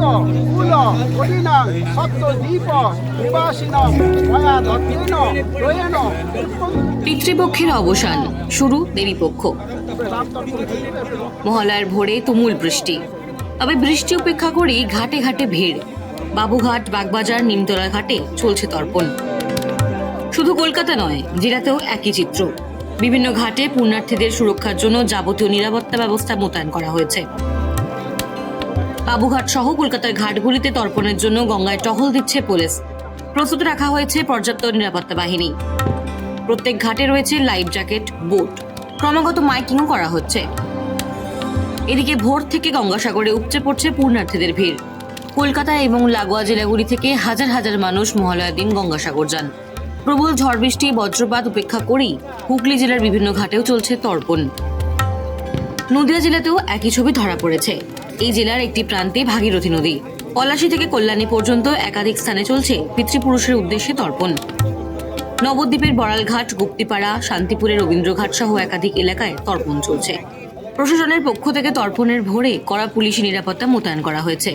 কুল সত্য নিবাসিন পিতৃপক্ষের অবসান, শুরু দেবীপক্ষ। মহালয়ার ভোরে তুমুল বৃষ্টি। তবে বৃষ্টি উপেক্ষা করেই ঘাটে ঘাটে ভিড়। বাবুঘাট, বাগবাজার, নিমতলা ঘাটে চলছে তর্পণ। শুধু কলকাতা নয় জেলাতেও একই চিত্র। বিভিন্ন ঘাটে পুণ্যার্থীদের সুরক্ষার জন্য যাবতীয় নিরাপত্তা ব্যবস্থা মোতায়েন করা হয়েছে। বাবুঘাট সহ কলকাতার ঘাটগুলিতে তর্পণের জন্য গঙ্গায় টহল দিচ্ছে পুলিশ। প্রস্তুত রাখা হয়েছে পর্যাপ্ত নিরাপত্তা বাহিনী। প্রত্যেক ঘাটে রয়েছে লাইফ জ্যাকেট, বোট। ক্রমাগত মাইকিংও করা হচ্ছে। এদিকে ভোর থেকে গঙ্গাসাগরে উপচে পড়ছে পূর্ণার্থীদের ভিড়। কলকাতা এবং লাগোয়া জেলাগুলি থেকে হাজার হাজার মানুষ মহালয়ার দিন গঙ্গাসাগর যান। প্রবল ঝড় বৃষ্টি, বজ্রপাত উপেক্ষা করেই হুগলি জেলার বিভিন্ন ঘাটেও চলছে তর্পণ। নদিয়া জেলাতেও একই ছবি ধরা পড়েছে। এই জেলার একটি প্রান্তে ভাগীরথী নদী। পলাশী থেকে কল্যাণী পর্যন্ত একাধিক স্থানে চলছে পিতৃপুরুষের উদ্দেশ্যে তর্পণ। নবদ্বীপের বড়ালঘাট, গুপ্তিপাড়া, শান্তিপুরের রবীন্দ্রঘাট সহ একাধিক এলাকায় তর্পণ চলছে। প্রশাসনের পক্ষ থেকে তর্পণের ভোরে কড়া পুলিশি নিরাপত্তা মোতায়েন করা হয়েছে।